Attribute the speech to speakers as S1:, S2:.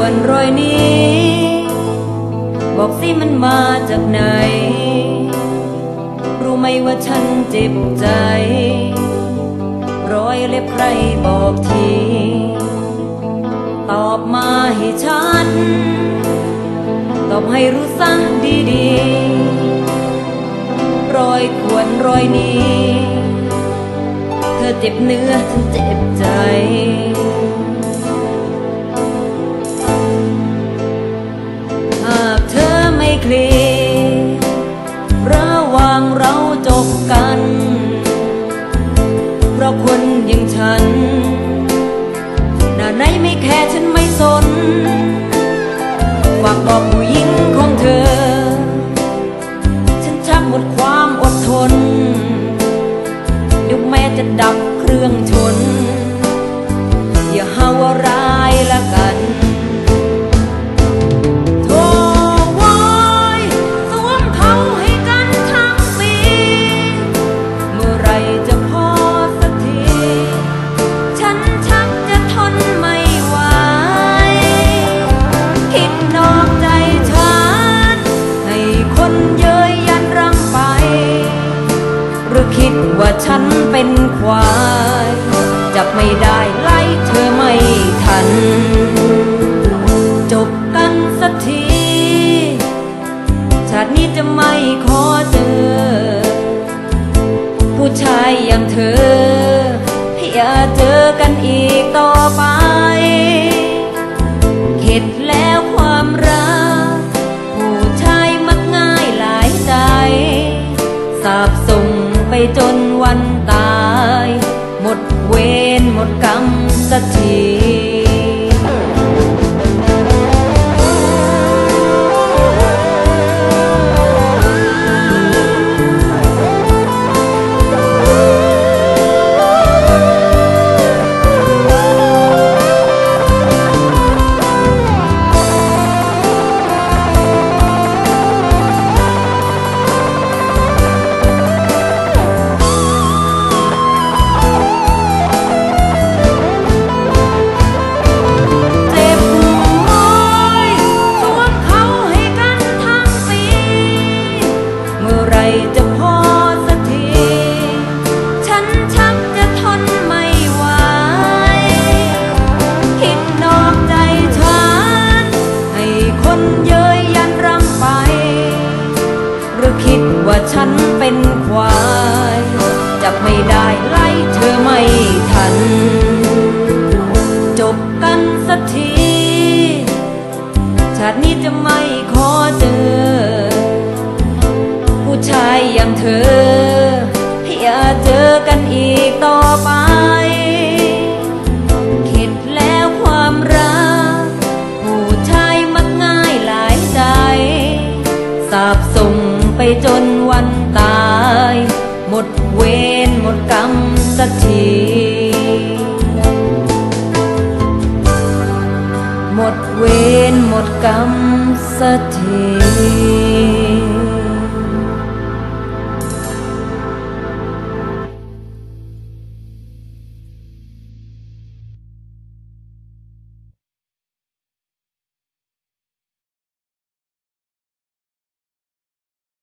S1: วนรอยนี้ บอกสิมันมาจากไหน รู้ไหมว่าฉันเจ็บใจ รอยเล็บใครบอกที ตอบมาให้ฉัน ตอบให้รู้สักดีๆ รอยขวนรอยนี้ เธอเจ็บเนื้อฉันเจ็บใจ อคนอย่างฉันหน้าไหนไม่แค่ฉันไม่สน ว่าฉันเป็นควาย จับไม่ได้ไล่เธอไม่ทัน จบกันสักที ชาตินี้จะไม่ขอเจอ ผู้ชายอย่างเธออย่าเจอกันอีกต่อไป เข็ดแล้วความรัก ผู้ชายมักง่ายหลายใจ สาบส่งไปจน วันตาย หมดเวรหมดกรรมสักที จะพอสักที ฉันชักจะทนไม่ไหว คิดนอกใจฉัน ให้คนเย้ยยันรำไป หรือคิดว่าฉันเป็นควาย จับไม่ได้ไล่เธอไม่ทัน จบกันสักที ชาตินี้จะม่ข จอกันอีกต่อไปเข็ดแล้วความรัก ผู้ชายมักง่ายหลายใจสาบส่งไปจนวันตาย หมดเวรหมดกรรมสักทีหมดเวรหมดกรรมสักที